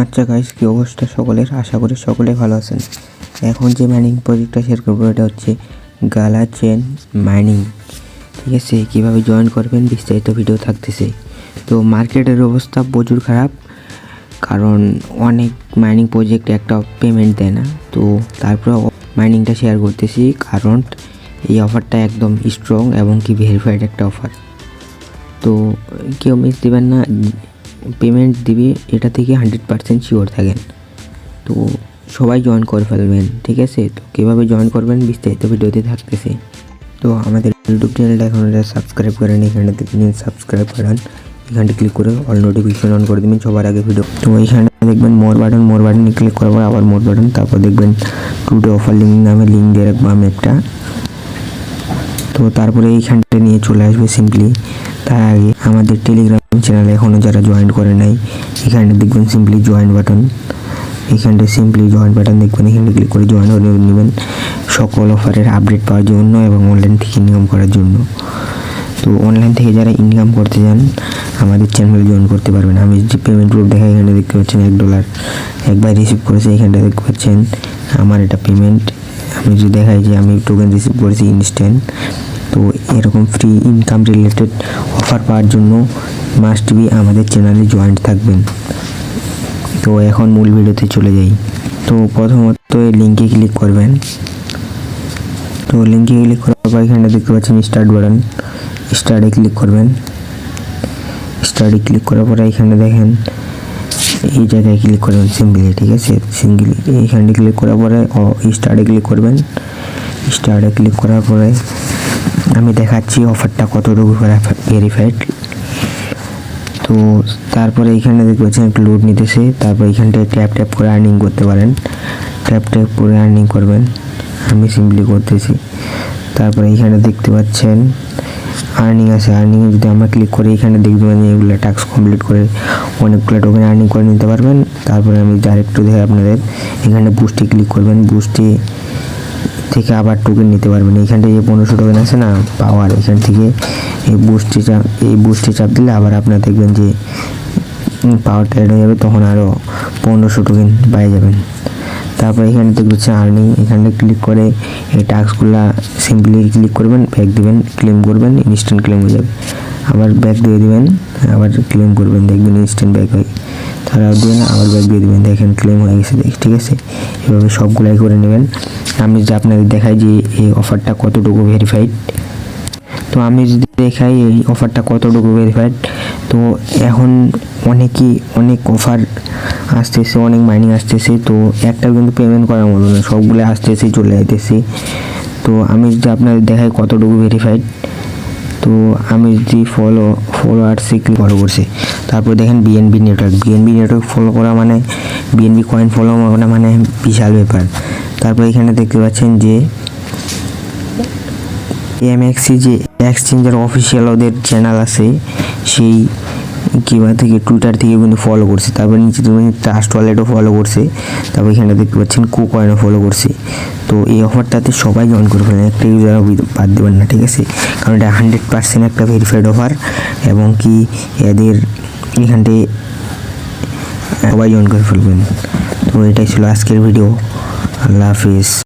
আচ্ছা গাইস কি অবস্থা সকলের? আশা করি সকলে ভালো আছেন। এখন যে মাইনিং প্রজেক্টটা শেয়ার করব, এটা হচ্ছে গালা চেন মাইনিং ঠিক আছে, কীভাবে জয়েন করবেন, বিস্তারিত ভিডিও থাকতেছে। তো মার্কেটের অবস্থা প্রচুর খারাপ, কারণ অনেক মাইনিং প্রজেক্ট একটা পেমেন্ট দেয় না। তো তারপর মাইনিংটা শেয়ার করতেছি, কারণ এই অফারটা একদম স্ট্রং এবং কি ভেরিফাইড একটা অফার তো কেউ মিস দেবেন না পেমেন্ট দিবে, এটা থেকে হান্ড্রেড পার্সেন্ট শিওর থাকেন। তো সবাই জয়েন করে ফেলবেন, ঠিক আছে? তো কীভাবে জয়েন করবেন বিস্তারিত ভিডিওতে থাকতেছে। তো আমাদের ইউটিউব চ্যানেলটা এখন সাবস্ক্রাইব করেন, এখানে দেখবেন সাবস্ক্রাইব করেন। এখানটা ক্লিক করে অল নোটিফিকেশন অন করে দেবেন, সবার আগে ভিডিও তো এইখানে দেখবেন মোর বাটন মোর বাটনে ক্লিক করার পর আবার মোর বাটন তারপর দেখবেন টুডে অফার লিঙ্ক নামে লিঙ্ক দিয়ে রাখব আমি একটা। তো তারপরে এইখানটা নিয়ে চলে আসবে সিম্পলি তার আগে আমাদের টেলিগ্রাম চ্যানেলে এখনও যারা জয়েন করে নাই, এখানে দেখবেন সিম্পলি জয়েন বাটন এখানটা সিম্পলি জয়েন বাটন দেখবেন, এখানে ক্লিক করে জয়েন করে নেবেন সকল অফারের আপডেট পাওয়ার জন্য এবং অনলাইন থেকে ইনকাম করার জন্য। তো অনলাইন থেকে যারা ইনকাম করতে চান, আমাদের চ্যানেলে জয়েন করতে পারবেন। আমি যে পেমেন্ট প্রুফ দেখা এখানে দেখতে পাচ্ছেন এক ডলার একবার রিসিভ করেছি এখানটা দেখতে পাচ্ছেন আমার এটা পেমেন্ট আমি যদি দেখাই যে আমি টোকেন রিসিভ করেছি ইনস্ট্যান্ট তো এরকম ফ্রি ইনকাম রিলেটেড অফার পাওয়ার জন্য মাস্ট বি আমাদের চ্যানেলে জয়েন্ট থাকবেন। তো এখন মূল ভিডিওতে চলে যাই। তো প্রথমত এই লিঙ্কে ক্লিক করবেন। তো লিঙ্কে ক্লিক করার পর এখানে দেখতে পাচ্ছেন স্টার্ট বাটন স্টার্টে ক্লিক করবেন। স্টার্টে ক্লিক করার পরে এখানে দেখেন, এই জায়গায় ক্লিক করবেন সিম্পলি ঠিক আছে? সিঙ্গেল এইখানে ক্লিক করার পরে স্টার্টে ক্লিক করবেন। স্টার্টে ক্লিক করার পরে আমি দেখাচ্ছি অফারটা কতটুকু ভেরিফাইড তো তারপরে এখানে দেখতে পাচ্ছেন একটু লোড নিতেছে। তারপর এখানটায় ট্যাপ ট্যাপ করে আর্নিং করতে পারেন। ট্যাপ ট্যাপ করে আর্নিং করবেন। আমি সিম্পলি করতেছি। তারপরে এখানে দেখতে পাচ্ছেন আর্নিং আছে। আর্নিংয়ে যদি আমরা ক্লিক করি, এখানে দেখবেন এগুলো টাস্ক কমপ্লিট করে অনেকগুলো টোকেন আর্নিং করে নিতে পারবেন। তারপরে আমি ডাইরেক্ট দেখে আপনাদের এখানে বুস্টে ক্লিক করবেন। বুস্টে থেকে আবার টোকেন নিতে পারবেন এইখানটা যে পনেরোশো টোকেন আছে না পাওয়ার এখান থেকে এই বুস্টে চাপ, এই বুস্টে চাপ দিলে আবার আপনারা দেখবেন যে পাওয়ার অ্যাড হয়ে যাবে, তখন আরও পনেরোশো টোকেন পেয়ে যাবেন। তারপর এখানে দেখতে হচ্ছে আর্নিং এখানে ক্লিক করে এই টাস্কগুলো সিম্পলি ক্লিক করবেন ব্যাক দিবেন ক্লেম করবেন ইনস্ট্যান্ট ক্লেম হয়ে যাবে। আবার ব্যাক দিয়ে দেবেন, আবার ক্লেম করবেন, দেখবেন ইনস্ট্যান্ট ব্যাক হয়। তারাও দিবেন আবার ব্যাক দিয়ে দেবেন। দেখেন ক্লেম হয়ে গেছে ঠিক আছে? এভাবে সবগুলাই করে নেবেন। আমি যদি আপনাদের দেখাই যে এই অফারটা কতটুকু ভেরিফাইড তো আমি যদি দেখাই এই অফারটা কতটুকু ভেরিফাইড তো এখন অনেকই অনেক অফার আসতেছে, অনেক মাইনিং আসতেছে। তো একটা কিন্তু পেমেন্ট করার মতো না সবগুলো আসতেছে, চলে যাইতেছে। তো আমি যদি আপনাদের দেখাই কতটুকু ভেরিফাইড তো আমি যে ফলো ফলোয়ার্সে ক্লিক ফলো করছি, তারপর দেখেন BNB network BNB network follow করা মানে বিএনবি কয়েন ফলো করা মানে বিশাল ব্যাপার। তারপর এখানে দেখতে পাচ্ছেন যে এমএক্সি যে এক্সচেঞ্জের অফিসিয়াল ওদের চ্যানেল আছে, সেই কিবা থেকে টুইটার থেকে কিন্তু ফলো করছে, তারপর নিচে তুমি ট্রাস্ট ওয়ালেটও ফলো করছে, তারপর এখানে দেখতে পাচ্ছেন কু কয়েনও ফলো করছে। তো এই অফারটাতে সবাই জয়েন করে ফেলেন একটা ইউজার বাদ দেবেন না, ঠিক আছে? কারণ এটা হান্ড্রেড পার্সেন্ট একটা ভেরিফাইড অফার এবং কি এদের এখানটায় সবাই জয়েন করে ফেলবেন। তো এটাই ছিল আজকের ভিডিও আল্লাহ হাফিজ।